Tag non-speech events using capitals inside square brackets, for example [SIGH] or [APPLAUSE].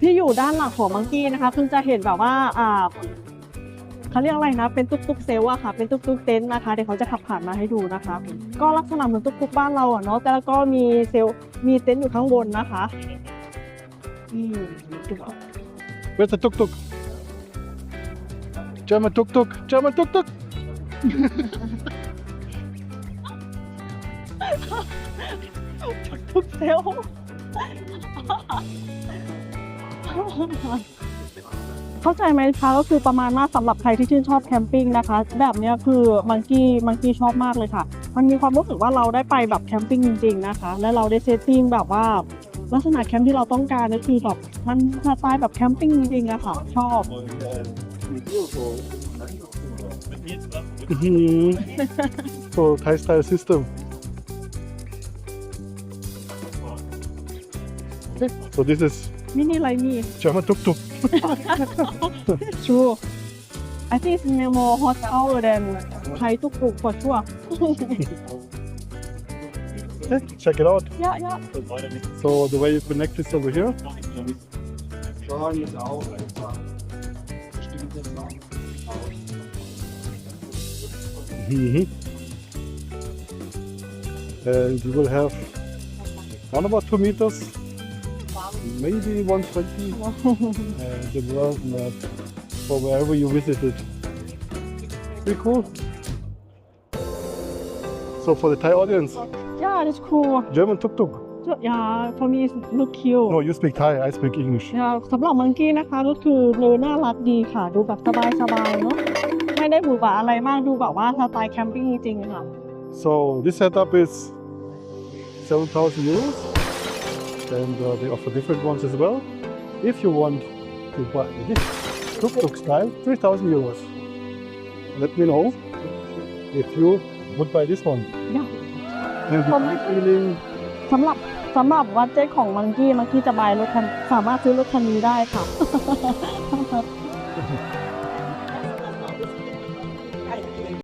ที่อยู่ด้านหลังของมังกี้นะคะคือจะเห็นแบบว่าอ่าเขาเรียกอะไรนะ เป็นตุ๊กตุ๊กเซลล์อะค่ะ เป็นตุ๊กตุ๊กเต็นท์นะคะ เดี๋ยวเขาจะขับผ่านมาให้ดูนะคะ ก็ลักษณะเหมือนตุ๊กตุ๊กบ้านเราอะเนาะแต่แล้วก็มีเซลล์มีเต็นท์อยู่ข้างบนนะคะอืมดูเอา Where's the tuk tuk? German tuk tuk. German tuk tuk. ทุกเซลล์ เข้าใจไหมคะก็คือประมาณว่าสำหรับใครที่ชื่นชอบแคมปิ้งนะคะ แบบนี้คือมังกี้มังกี้ชอบมากเลยค่ะ มันมีความรู้สึกว่าเราได้ไปแบบแคมปิ้งจริง ๆนะคะ และเราได้เซตติ้งแบบว่าลักษณะแคมป์ที่เราต้องการก็คือแบบมันสไตล์แบบแคมปิ้งจริงๆอะค่ะชอบ Mhm. so Thai style system. Okay, so this is Mini like me. German tuk tuk. True. I think it's more hot hour than Thai tuk tuk for sure. yeah, check it out. Yeah, yeah. So the way you connect is over here. Mm -hmm. And you will have around about two meters maybe 120 [LAUGHS] and the world map for wherever you visited. Pretty cool. So for the Thai audience, yeah that's cool German tuk tuk. yeah for me it's look cute No, you speak Thai, I speak English. เนี่ยสำหรับมังกี้นะคะก็คือดูน่ารักดีค่ะ ดูแบบสบายๆเนาะไม่ได้หวือหวาอะไรมากดูแบบว่าสไตล์แคมปิ้งจริงๆค่ะ So this setup is 7,000 euros, And uh, they offer different ones as well. If you want to buy this tuk tuk style, 3,000 euros. Let me know if you would buy this one. Yeah. And From- the feeling สำหรับสำหรับวัดเจ็ตของมังกี้มังกี้จะบายรถคันสามารถซื้อรถคันนี้ได้ค่ะ